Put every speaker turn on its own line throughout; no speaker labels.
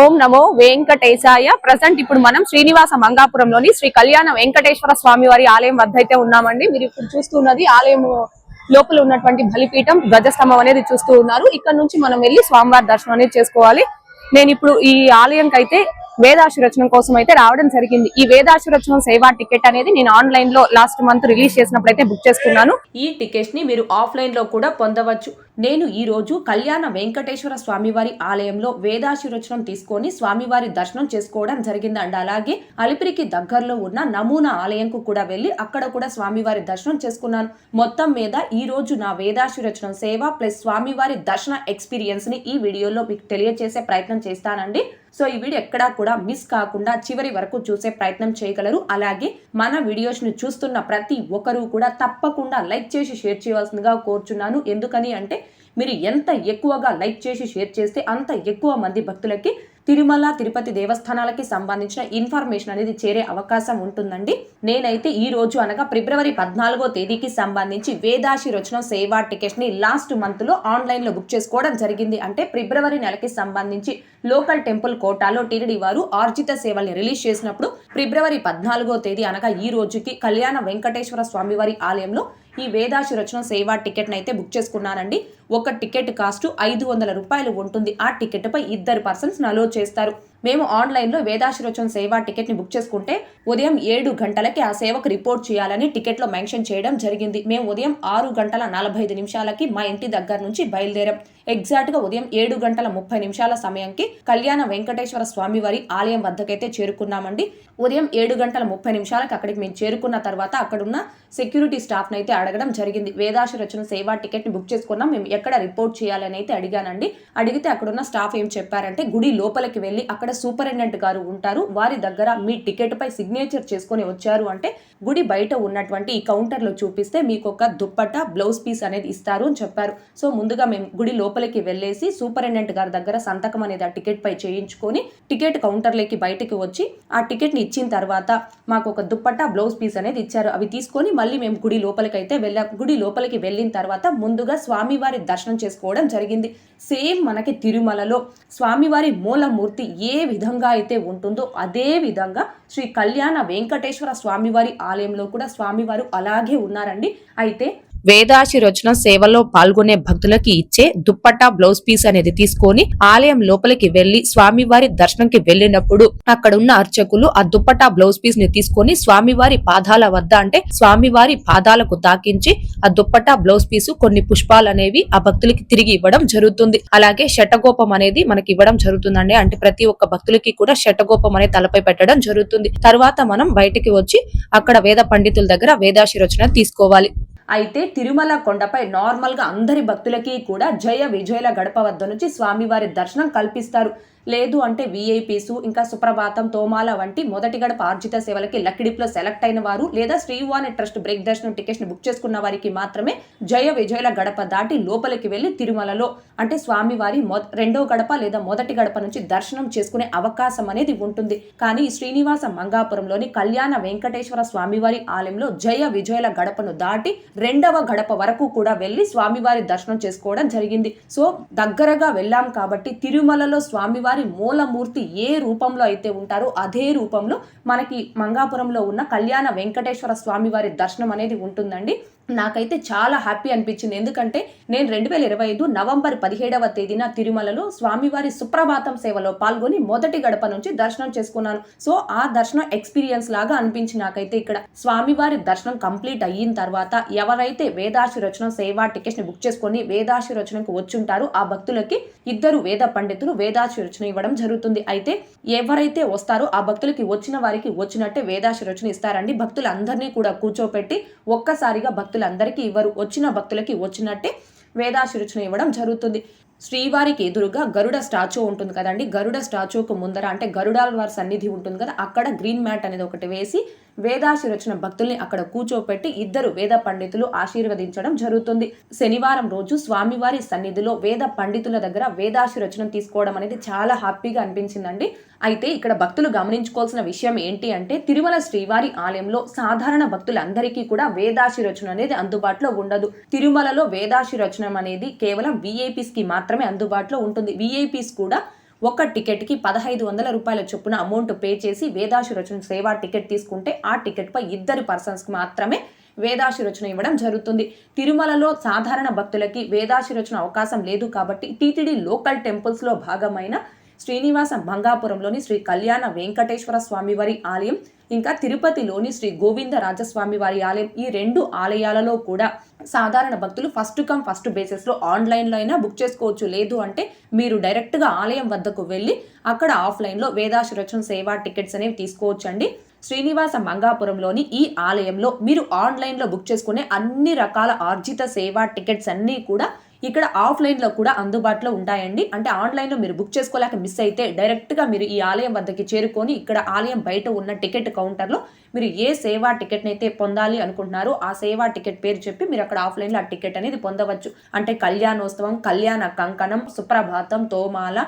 ఓం నమో వెంకటేశాయ. Present ఇప్పుడు మనం శ్రీనివాస మంగాపురంలోని శ్రీ కళ్యాణ వెంకటేశ్వర స్వామి వారి ఆలయం వద్ద అయితే ఉన్నామండి. మీరు ఇప్పుడు చూస్తున్నది ఆలయం లోపల ఉన్నటువంటి బలిపీఠం ధ్వజస్తంభం అనేది చూస్తూ ఉన్నారు. ఇక్కడ నుంచి మనం వెళ్ళి స్వామివారి దర్శనం అనేది చేసుకోవాలి. నేను ఇప్పుడు ఈ ఆలయంకి అయితే వేదాశిరచనం కోసం అయితే రావడం జరిగింది. ఈ వేదాశిరచనం సేవా టికెట్ అనేది నేను ఆన్లైన్లో లాస్ట్ మంత్ రిలీజ్ చేసినప్పుడు అయితే బుక్ చేసుకున్నాను.
ఈ టికెట్ని మీరు ఆఫ్లైన్లో కూడా పొందవచ్చు. నేను ఈరోజు కళ్యాణ వెంకటేశ్వర స్వామివారి ఆలయంలో వేదాశిరోచనం తీసుకొని స్వామివారి దర్శనం చేసుకోవడం జరిగిందండి. అలాగే అలిపిరికి దగ్గరలో ఉన్న నమూనా ఆలయంకు కూడా వెళ్ళి అక్కడ కూడా స్వామివారి దర్శనం చేసుకున్నాను. మొత్తం మీద ఈ రోజు నా వేదాశిరచనం సేవ ప్లస్ స్వామివారి దర్శన ఎక్స్పీరియన్స్ని ఈ వీడియోలో మీకు తెలియజేసే ప్రయత్నం చేస్తానండి. సో ఈ వీడియో ఎక్కడా కూడా మిస్ కాకుండా చివరి వరకు చూసే ప్రయత్నం చేయగలరు. అలాగే మన వీడియోస్ని చూస్తున్న ప్రతి ఒక్కరూ కూడా తప్పకుండా లైక్ చేసి షేర్ చేయవలసిందిగా కోరుచున్నాను. ఎందుకని అంటే మీరు ఎంత ఎక్కువగా లైక్ చేసి షేర్ చేస్తే అంత ఎక్కువ మంది భక్తులకి తిరుమల తిరుపతి దేవస్థానాలకి సంబంధించిన ఇన్ఫర్మేషన్ అనేది చేరే అవకాశం ఉంటుందండి. నేనైతే ఈ రోజు అనగా ఫిబ్రవరి పద్నాలుగో తేదీకి సంబంధించి వేదాశి రచన సేవా టికెట్స్ని లాస్ట్ మంత్లో ఆన్లైన్లో బుక్ చేసుకోవడం జరిగింది. అంటే ఫిబ్రవరి నెలకి సంబంధించి లోకల్ టెంపుల్ కోటాలో టీడీ వారు ఆర్జిత సేవల్ని రిలీజ్ చేసినప్పుడు ఫిబ్రవరి పద్నాలుగో తేదీ అనగా ఈ రోజుకి కళ్యాణ వెంకటేశ్వర స్వామివారి ఆలయంలో ఈ వేదాశి రచన సేవా టికెట్ని అయితే బుక్ చేసుకున్నానండి ఒక టికెట్ కాస్ట్ ఐదు వందల రూపాయలు ఉంటుంది. ఆ టికెట్ పై ఇద్దరు పర్సన్స్ నలో చేస్తారు. మేము ఆన్లైన్లో వేదాశిరోచన సేవా టికెట్ని బుక్ చేసుకుంటే ఉదయం ఏడు గంటలకి ఆ సేవకు రిపోర్ట్ చేయాలని టికెట్లో మెన్షన్ చేయడం జరిగింది. మేము ఉదయం ఆరు గంటల నలభై ఐదు నిమిషాలకి మా ఇంటి దగ్గర నుంచి బయలుదేరాం. ఎగ్జాక్ట్గా ఉదయం ఏడు గంటల ముప్పై నిమిషాల సమయంకి కళ్యాణ వెంకటేశ్వర స్వామి వారి ఆలయం వద్దకైతే చేరుకున్నామండి. ఉదయం ఏడు గంటల ముప్పై నిమిషాలకి అక్కడికి మేము చేరుకున్న తర్వాత అక్కడున్న సెక్యూరిటీ స్టాఫ్ని అయితే అడగడం జరిగింది. వేదాశ రచన సేవా టికెట్ని బుక్ చేసుకున్నాం. మేము ఎక్కడ రిపోర్ట్ చేయాలని అయితే అడిగానండి. అడిగితే అక్కడున్న స్టాఫ్ ఏం చెప్పారంటే గుడి లోపలికి వెళ్ళి అక్కడ సూపరింటెండెంట్ గారు ఉంటారు. వారి దగ్గర మీ టికెట్ పై సిగ్నేచర్ చేసుకొని వచ్చారు అంటే గుడి బయట ఉన్నటువంటి ఈ కౌంటర్లో చూపిస్తే మీకు ఒక దుప్పట బ్లౌజ్ పీస్ అనేది ఇస్తారు అని చెప్పారు. సో ముందుగా మేము గుడి లోపల లోపలికి వెళ్ళేసి సూపరింటెండెంట్ గారి దగ్గర సంతకం అనేది ఆ టికెట్ పై చేయించుకొని టికెట్ కౌంటర్లోకి బయటికి వచ్చి ఆ టికెట్ని ఇచ్చిన తర్వాత మాకు ఒక దుప్పట్ట బ్లౌజ్ పీస్ అనేది ఇచ్చారు. అవి తీసుకొని మళ్ళీ మేము గుడి లోపలికి అయితే వెళ్ళాం గుడి లోపలికి వెళ్ళిన తర్వాత ముందుగా స్వామివారి దర్శనం చేసుకోవడం జరిగింది. సేమ్ మనకి తిరుమలలో స్వామివారి మూలమూర్తి ఏ విధంగా అయితే ఉంటుందో అదే విధంగా శ్రీ కళ్యాణ వెంకటేశ్వర స్వామివారి ఆలయంలో కూడా స్వామివారు అలాగే ఉన్నారండి. అయితే
వేదాశి రచన సేవలో పాల్గొనే భక్తులకి ఇచ్చే దుప్పట్టా బ్లౌజ్ పీస్ అనేది తీసుకొని ఆలయం లోపలికి వెళ్ళి స్వామివారి దర్శనంకి వెళ్ళినప్పుడు అక్కడ ఉన్న అర్చకులు ఆ దుప్పట్టా బ్లౌజ్ పీస్ని తీసుకొని స్వామివారి పాదాల వద్ద అంటే స్వామివారి పాదాలకు తాకించి ఆ దుప్పట్టా బ్లౌజ్ పీసు కొన్ని పుష్పాలు అనేవి ఆ భక్తులకి తిరిగి ఇవ్వడం జరుగుతుంది. అలాగే శటగోపం అనేది మనకి ఇవ్వడం జరుగుతుందండి. అంటే ప్రతి ఒక్క భక్తులకి కూడా శటగోపం అనేది తలపై పెట్టడం జరుగుతుంది. తర్వాత మనం బయటికి వచ్చి అక్కడ వేద పండితుల దగ్గర వేదాశిరచన తీసుకోవాలి.
అయితే తిరుమల కొండపై నార్మల్గా అందరి భక్తులకి కూడా జయ విజయల గడప వద్ద నుంచి స్వామివారి దర్శనం కల్పిస్తారు. లేదు అంటే వీఐపీసు ఇంకా సుప్రభాతం తోమాల వంటి మొదటి గడప ఆర్జిత సేవలకి లక్కిడిప్లో సెలెక్ట్ అయిన వారు లేదా శ్రీవాణి ట్రస్ట్ బ్రేక్ దర్శనం టికెట్ని బుక్ చేసుకున్న వారికి మాత్రమే జయ విజయల గడప దాటి లోపలికి వెళ్ళి తిరుమలలో. అంటే స్వామివారి మొ రెండో గడప లేదా మొదటి గడప నుంచి దర్శనం చేసుకునే అవకాశం అనేది ఉంటుంది. కానీ శ్రీనివాస మంగాపురంలోని కళ్యాణ వెంకటేశ్వర స్వామివారి ఆలయంలో జయ విజయల గడపను దాటి రెండవ గడప వరకు కూడా వెళ్ళి స్వామివారి దర్శనం చేసుకోవడం జరిగింది. సో దగ్గరగా వెళ్ళాం కాబట్టి తిరుమలలో స్వామివారి మూలమూర్తి ఏ రూపంలో అయితే ఉంటారో అదే రూపంలో మనకి మంగాపురంలో ఉన్న కళ్యాణ వెంకటేశ్వర స్వామి వారి దర్శనం అనేది ఉంటుందండి. నాకైతే చాలా హ్యాపీ అనిపించింది. ఎందుకంటే నేను రెండు వేల ఇరవై ఐదు నవంబర్ పదిహేడవ తేదీన తిరుమలలో స్వామివారి సుప్రభాతం సేవలో పాల్గొని మొదటి గడప నుంచి దర్శనం చేసుకున్నాను. సో ఆ దర్శనం ఎక్స్పీరియన్స్ లాగా అనిపించి నాకైతే ఇక్కడ స్వామివారి దర్శనం కంప్లీట్ అయిన తర్వాత ఎవరైతే వేదాశి రచన సేవా టికెట్ని బుక్ చేసుకొని వేదాశి రచనకు వచ్చుంటారో ఆ భక్తులకి ఇద్దరు వేద పండితులు వేదాశి రచన ఇవ్వడం జరుగుతుంది. అయితే ఎవరైతే వస్తారో ఆ భక్తులకి వచ్చిన వారికి వచ్చినట్టే వేదాశి రచన ఇస్తారండి. భక్తులందరినీ కూడా కూర్చోపెట్టి ఒక్కసారిగా భక్తులు భక్తులందరికీ ఇవ్వరు. వచ్చిన భక్తులకి వచ్చినట్టే వేదాశిరుచును ఇవ్వడం జరుగుతుంది. శ్రీవారికి ఎదురుగా గరుడ స్టాచ్యూ ఉంటుంది కదండి. గరుడ స్టాచ్యూకు ముందర అంటే గరుడాల వారి సన్నిధి ఉంటుంది కదా అక్కడ గ్రీన్ మ్యాట్ అనేది ఒకటి వేసి వేదాశిరచన భక్తుల్ని అక్కడ కూర్చోపెట్టి ఇద్దరు వేద పండితులు ఆశీర్వదించడం జరుగుతుంది. శనివారం రోజు స్వామివారి సన్నిధిలో వేద పండితుల దగ్గర వేదాశిరచనం తీసుకోవడం అనేది చాలా హ్యాపీగా అనిపించిందండి. అయితే ఇక్కడ భక్తులు గమనించుకోవాల్సిన విషయం ఏంటి అంటే తిరుమల శ్రీవారి ఆలయంలో సాధారణ భక్తులందరికీ కూడా వేదాశిరచనం అనేది అందుబాటులో ఉండదు. తిరుమలలో వేదాశిరచనం అనేది కేవలం విఐపీస్కి మాత్రమే అందుబాటులో ఉంటుంది. విఐపీస్ కూడా ఒక టికెట్కి పదహైదు వందల రూపాయల చొప్పున అమౌంట్ పే చేసి వేదాశిరోచన సేవా టికెట్ తీసుకుంటే ఆ టికెట్పై ఇద్దరు పర్సన్స్కి మాత్రమే వేదాశిరోచన ఇవ్వడం జరుగుతుంది. తిరుమలలో సాధారణ భక్తులకి వేదాశిరోచన అవకాశం లేదు కాబట్టి టీటీడీ లోకల్ టెంపుల్స్లో భాగమైన శ్రీనివాస మంగాపురంలోని శ్రీ కళ్యాణ వెంకటేశ్వర స్వామివారి ఆలయం ఇంకా తిరుపతిలోని శ్రీ గోవింద రాజస్వామి వారి ఆలయం ఈ రెండు ఆలయాలలో కూడా సాధారణ భక్తులు ఫస్ట్ కమ్ ఫస్ట్ బేసిస్లో ఆన్లైన్లో అయినా బుక్ చేసుకోవచ్చు. లేదు అంటే మీరు డైరెక్ట్గా ఆలయం వద్దకు వెళ్ళి అక్కడ ఆఫ్లైన్లో వేదాశురక్షణ సేవా టికెట్స్ అనేవి తీసుకోవచ్చండి. శ్రీనివాస మంగాపురంలోని ఈ ఆలయంలో మీరు ఆన్లైన్లో బుక్ చేసుకునే అన్ని రకాల ఆర్జిత సేవా టికెట్స్ అన్నీ కూడా ఇక్కడ ఆఫ్లైన్లో కూడా అందుబాటులో ఉంటాయండి. అంటే ఆన్లైన్లో మీరు బుక్ చేసుకోలేక మిస్ అయితే డైరెక్ట్గా మీరు ఈ ఆలయం వద్దకి చేరుకొని ఇక్కడ ఆలయం బయట ఉన్న టికెట్ కౌంటర్లో మీరు ఏ సేవా టికెట్ని అయితే పొందాలి అనుకుంటున్నారో ఆ సేవా టికెట్ పేరు చెప్పి మీరు అక్కడ ఆఫ్లైన్లో ఆ టికెట్ అనేది పొందవచ్చు. అంటే కళ్యాణోత్సవం కళ్యాణ కంకణం సుప్రభాతం తోమాల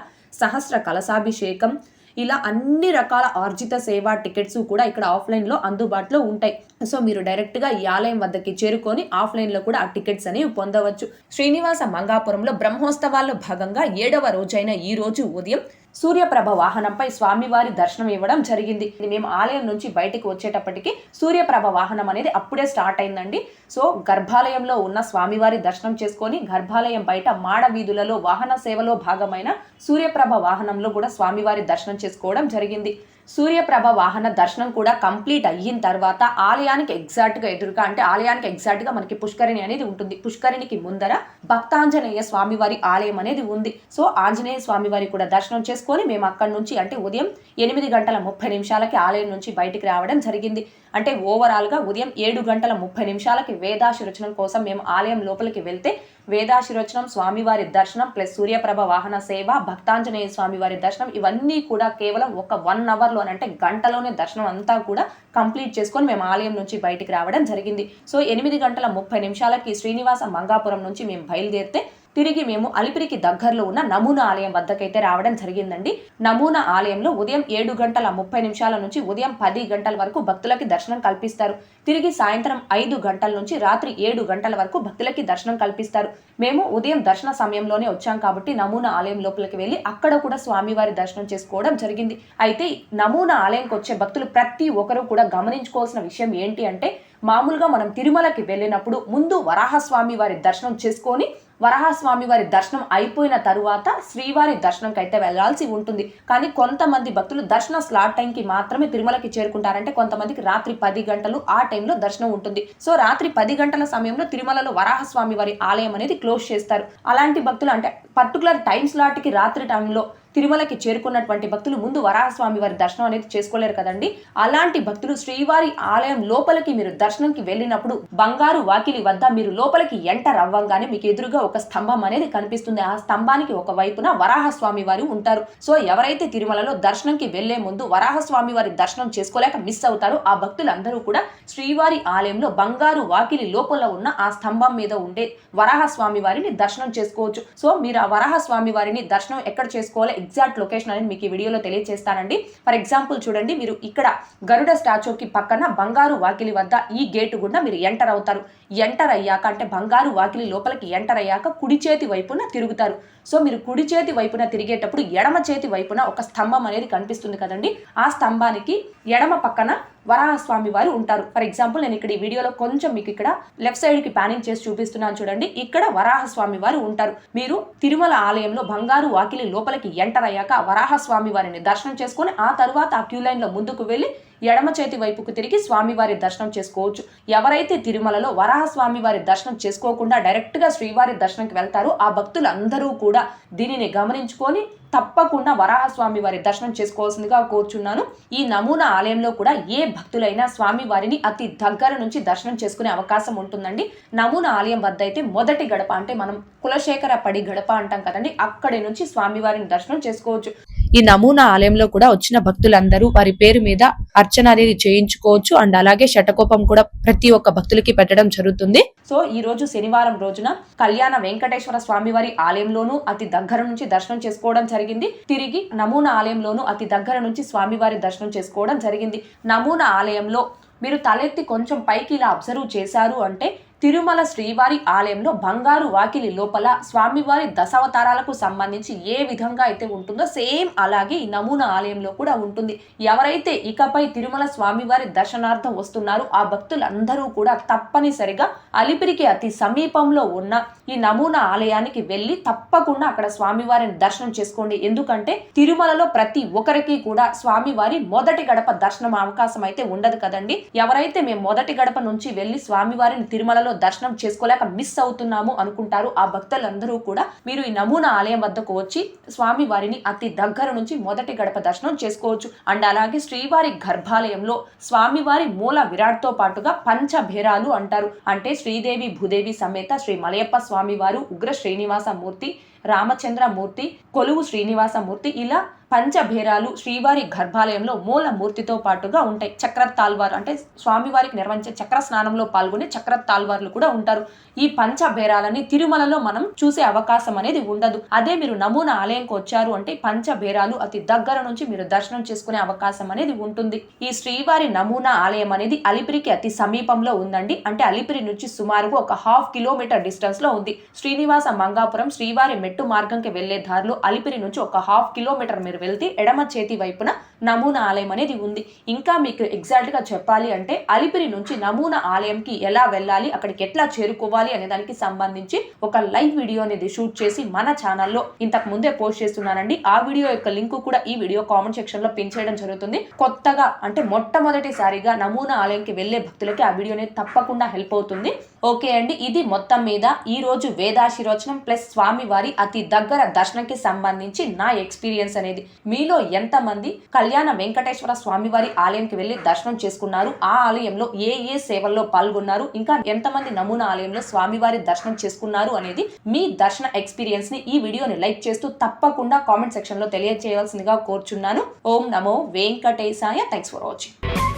సహస్ర కలశాభిషేకం ఇలా అన్ని రకాల ఆర్జిత సేవా టికెట్స్ కూడా ఇక్కడ ఆఫ్లైన్లో అందుబాటులో ఉంటాయి. సో మీరు డైరెక్ట్గా ఈ ఆలయం వద్దకి చేరుకొని ఆఫ్లైన్లో కూడా ఆ టికెట్స్ అనేవి పొందవచ్చు. శ్రీనివాస మంగాపురంలో బ్రహ్మోత్సవాల్లో భాగంగా ఏడవ రోజైన ఈ రోజు ఉదయం సూర్యప్రభ వాహనంపై స్వామివారి దర్శనం ఇవ్వడం జరిగింది. మేము ఆలయం నుంచి బయటకు వచ్చేటప్పటికి సూర్యప్రభ వాహనం అనేది అప్పుడే స్టార్ట్ అయిందండి. సో గర్భాలయంలో ఉన్న స్వామివారి దర్శనం చేసుకొని గర్భాలయం బయట మాడ వీధులలో వాహన సేవలో భాగమైన సూర్యప్రభ వాహనంలో కూడా స్వామివారి దర్శనం చేసుకోవడం జరిగింది. సూర్యప్రభ వాహన దర్శనం కూడా కంప్లీట్ అయిన తర్వాత ఆలయానికి ఎగ్జాక్ట్గా ఎదురుగా అంటే ఆలయానికి ఎగ్జాక్ట్గా మనకి పుష్కరిణి అనేది ఉంటుంది. పుష్కరిణికి ముందర భక్తాంజనేయ స్వామివారి ఆలయం అనేది ఉంది. సో ఆంజనేయ స్వామివారి కూడా దర్శనం చేసుకొని మేము అక్కడి నుంచి అంటే ఉదయం ఎనిమిది గంటల ముప్పై నిమిషాలకి ఆలయం నుంచి బయటికి రావడం జరిగింది. అంటే ఓవరాల్గా ఉదయం ఏడు గంటల ముప్పై నిమిషాలకి వేదాశి రచనం కోసం మేము ఆలయం లోపలికి వెళ్తే వేదాశిరోచనం స్వామివారి దర్శనం ప్లస్ సూర్యప్రభ వాహన సేవ భక్తాంజనేయ స్వామివారి దర్శనం ఇవన్నీ కూడా కేవలం ఒక వన్ అవర్లో అంటే గంటలోనే దర్శనం అంతా కూడా కంప్లీట్ చేసుకొని మేము ఆలయం నుంచి బయటికి రావడం జరిగింది. సో ఎనిమిది గంటల ముప్పై నిమిషాలకి శ్రీనివాస మంగాపురం నుంచి మేము బయలుదేరితే తిరిగి మేము అలిపిరికి దగ్గరలో ఉన్న నమూనా ఆలయం వద్దకైతే రావడం జరిగిందండి. నమూనా ఆలయంలో ఉదయం ఏడు గంటల ముప్పై నిమిషాల నుంచి ఉదయం పది గంటల వరకు భక్తులకి దర్శనం కల్పిస్తారు. తిరిగి సాయంత్రం ఐదు గంటల నుంచి రాత్రి ఏడు గంటల వరకు భక్తులకి దర్శనం కల్పిస్తారు. మేము ఉదయం దర్శన సమయంలోనే వచ్చాం కాబట్టి నమూనా ఆలయం లోపలికి వెళ్ళి అక్కడ కూడా స్వామివారి దర్శనం చేసుకోవడం జరిగింది. అయితే నమూనా ఆలయంకి వచ్చే భక్తులు ప్రతి ఒక్కరూ కూడా గమనించుకోవాల్సిన విషయం ఏంటి అంటే మామూలుగా మనం తిరుమలకి వెళ్ళినప్పుడు ముందు వరాహస్వామి వారి దర్శనం చేసుకొని వరహస్వామి వారి దర్శనం అయిపోయిన తరువాత శ్రీవారి దర్శనంకి అయితే వెళ్ళాల్సి ఉంటుంది. కానీ కొంతమంది భక్తులు దర్శన స్లాట్ టైంకి మాత్రమే తిరుమలకి చేరుకుంటారంటే కొంతమందికి రాత్రి పది గంటలు ఆ టైంలో దర్శనం ఉంటుంది. సో రాత్రి పది గంటల సమయంలో తిరుమలలో వరాహస్వామి వారి ఆలయం అనేది క్లోజ్ చేస్తారు. అలాంటి భక్తులు అంటే పర్టికులర్ టైం స్లాట్కి రాత్రి టైంలో తిరుమలకి చేరుకున్నటువంటి భక్తులు ముందు వరాహస్వామి వారి దర్శనం అనేది చేసుకోలేరు కదండి. అలాంటి భక్తులు శ్రీవారి ఆలయం లోపలికి మీరు దర్శనంకి వెళ్ళినప్పుడు బంగారు వాకిలి వద్ద మీరు లోపలికి ఎంటర్ అవ్వంగానే మీకు ఎదురుగా ఒక స్తంభం అనేది కనిపిస్తుంది. ఆ స్తంభానికి ఒక వైపున వరాహస్వామి వారు ఉంటారు. సో ఎవరైతే తిరుమలలో దర్శనంకి వెళ్ళే ముందు వరాహస్వామి వారి దర్శనం చేసుకోలేక మిస్ అవుతారో ఆ భక్తులందరూ కూడా శ్రీవారి ఆలయంలో బంగారు వాకిలి లోపల ఉన్న ఆ స్తంభం మీద ఉండే వరాహస్వామి వారిని దర్శనం చేసుకోవచ్చు. సో మీరు ఆ వరాహస్వామి వారిని దర్శనం ఎక్కడ చేసుకోవాలి? ఎగ్జాక్ట్ లొకేషన్ అనేది మీకు ఈ వీడియోలో తెలియజేస్తానండి ఫర్ ఎగ్జాంపుల్ చూడండి మీరు ఇక్కడ గరుడ స్టాచ్యూకి పక్కన బంగారు వాకిలి వద్ద ఈ గేటు గుండా మీరు ఎంటర్ అవుతారు. ఎంటర్ అయ్యాక అంటే బంగారు వాకిలి లోపలికి ఎంటర్ అయ్యాక కుడి చేతి వైపున తిరుగుతారు. సో మీరు కుడి చేతి వైపున తిరిగేటప్పుడు ఎడమ చేతి వైపున ఒక స్తంభం అనేది కనిపిస్తుంది కదండి. ఆ స్తంభానికి ఎడమ పక్కన వరాహస్వామి వారు ఉంటారు. ఫర్ ఎగ్జాంపుల్ నేను ఇక్కడ ఈ వీడియోలో కొంచెం మీకు ఇక్కడ లెఫ్ట్ సైడ్కి ప్యానింగ్ చేసి చూపిస్తున్నాను చూడండి. ఇక్కడ వరాహస్వామి వారు ఉంటారు. మీరు తిరుమల ఆలయంలో బంగారు వాకిలి లోపలికి ఎంటర్ అయ్యాక వరాహస్వామి వారిని దర్శనం చేసుకుని ఆ తర్వాత ఆ క్యూ లైన్లో ముందుకు వెళ్ళి ఎడమ చేతి వైపుకు తిరిగి స్వామివారి దర్శనం చేసుకోవచ్చు. ఎవరైతే తిరుమలలో వరాహస్వామి వారి దర్శనం చేసుకోకుండా డైరెక్ట్గా శ్రీవారి దర్శనంకి వెళ్తారో ఆ భక్తులు అందరూ కూడా దీనిని గమనించుకొని తప్పకుండా వరాహస్వామి వారి దర్శనం చేసుకోవాల్సిందిగా కోరుచున్నాను. ఈ నమూనా ఆలయంలో కూడా ఏ భక్తులైనా స్వామి వారిని అతి దగ్గర నుంచి దర్శనం చేసుకునే అవకాశం ఉంటుందండి. నమూనా ఆలయం వద్ద అయితే మొదటి గడప అంటే మనం కులశేఖర పడి గడప అంటాం కదండి. అక్కడి నుంచి స్వామివారిని దర్శనం చేసుకోవచ్చు.
ఈ నమూనా ఆలయంలో కూడా వచ్చిన భక్తులందరూ వారి పేరు మీద అర్చన అనేది చేయించుకోవచ్చు. అండ్ అలాగే శటకోపం కూడా ప్రతి ఒక్క భక్తులకి పెట్టడం జరుగుతుంది.
సో ఈ రోజు శనివారం రోజున కళ్యాణ వెంకటేశ్వర స్వామివారి ఆలయంలోనూ అతి దగ్గర నుంచి దర్శనం చేసుకోవడం జరిగింది. తిరిగి నమూనా ఆలయంలోనూ అతి దగ్గర నుంచి స్వామివారి దర్శనం చేసుకోవడం జరిగింది. నమూనా ఆలయంలో మీరు తలెత్తి కొంచెం పైకి ఇలా అబ్జర్వ్ చేశారు అంటే తిరుమల శ్రీవారి ఆలయంలో బంగారు వాకిలి లోపల స్వామివారి దశావతారాలకు సంబంధించి ఏ విధంగా అయితే ఉంటుందో సేమ్ అలాగే ఈ నమూనా ఆలయంలో కూడా ఉంటుంది. ఎవరైతే ఇకపై తిరుమల స్వామివారి దర్శనార్థం వస్తున్నారో ఆ భక్తులందరూ కూడా తప్పనిసరిగా అలిపిరికి అతి సమీపంలో ఉన్న ఈ నమూనా ఆలయానికి వెళ్ళి తప్పకుండా అక్కడ స్వామివారిని దర్శనం చేసుకోండి. ఎందుకంటే తిరుమలలో ప్రతి ఒక్కరికి కూడా స్వామివారి మొదటి గడప దర్శనం అవకాశం అయితే ఉండదు కదండి. ఎవరైతే మేము మొదటి గడప నుంచి వెళ్ళి స్వామివారిని తిరుమలలో దర్శనం చేసుకోలేక మిస్ అవుతున్నాము అనుకుంటారు. ఆ భక్తులందరూ కూడా మీరు ఈ నమూనా ఆలయం వద్దకు వచ్చి స్వామి వారిని అతి దగ్గర నుంచి మొదటి గడప దర్శనం చేసుకోవచ్చు. అండ్ అలాగే శ్రీవారి గర్భాలయంలో స్వామివారి మూల విరాట్తో పాటుగా పంచభేరాలు అంటారు. అంటే శ్రీదేవి భూదేవి సమేత శ్రీ మలయప్ప స్వామివారు ఉగ్ర శ్రీనివాస మూర్తి రామచంద్రమూర్తి కొలువు శ్రీనివాసమూర్తి ఇలా పంచభేరాలు శ్రీవారి గర్భాలయంలో మూల మూర్తితో పాటుగా ఉంటాయి. చక్ర తాల్వార్ అంటే స్వామివారికి నిర్వహించే చక్ర స్నానంలో పాల్గొనే చక్ర తాల్వార్లు కూడా ఉంటారు. ఈ పంచభేరాలని తిరుమలలో మనం చూసే అవకాశం అనేది ఉండదు. అదే మీరు నమూనా ఆలయంకి వచ్చారు అంటే పంచభేరాలు అతి దగ్గర నుంచి మీరు దర్శనం చేసుకునే అవకాశం అనేది ఉంటుంది. ఈ శ్రీవారి నమూనా ఆలయం అనేది అలిపిరికి అతి సమీపంలో ఉందండి. అంటే అలిపిరి నుంచి సుమారుగా ఒక హాఫ్ కిలోమీటర్ డిస్టెన్స్లో ఉంది. శ్రీనివాస మంగాపురం శ్రీవారి మెట్టు మార్గంకి వెళ్ళే దారిలో అలిపిరి నుంచి ఒక హాఫ్ కిలోమీటర్ మీరు వెళ్తే ఎడమ చేతి వైపున నమూనా ఆలయం అనేది ఉంది. ఇంకా మీకు ఎగ్జాక్ట్గా చెప్పాలి అంటే అలిపిరి నుంచి నమూనా ఆలయంకి ఎలా వెళ్ళాలి అక్కడికి ఎట్లా చేరుకోవాలి అనే దానికి సంబంధించి ఒక లైవ్ వీడియో అనేది షూట్ చేసి మన ఛానల్లో ఇంతకు ముందే పోస్ట్ చేస్తున్నానండి. ఆ వీడియో యొక్క లింక్ కూడా ఈ వీడియో కామెంట్ సెక్షన్లో పిన్ చేయడం జరుగుతుంది. కొత్తగా అంటే మొట్టమొదటిసారిగా నమూనా ఆలయంకి వెళ్ళే భక్తులకి ఆ వీడియో అనేది తప్పకుండా హెల్ప్ అవుతుంది. ఓకే అండి ఇది మొత్తం మీద ఈ రోజు వేదాశిరోచనం ప్లస్ స్వామివారి అతి దగ్గర దర్శనంకి సంబంధించి నా ఎక్స్పీరియన్స్ అనేది. మీలో ఎంతమంది కళ్యాణ వెంకటేశ్వర స్వామివారి ఆలయంకి వెళ్ళి దర్శనం చేసుకున్నారు. ఆ ఆలయంలో ఏ ఏ సేవల్లో పాల్గొన్నారు? ఇంకా ఎంతమంది నమూనా ఆలయంలో స్వామివారి దర్శనం చేసుకున్నారు అనేది మీ దర్శన ఎక్స్పీరియన్స్ని ఈ వీడియోని లైక్ చేస్తూ తప్పకుండా కామెంట్ సెక్షన్లో తెలియజేయాల్సిందిగా కోరుచున్నాను. ఓం నమో వెంకటేశాయ. Thanks for watching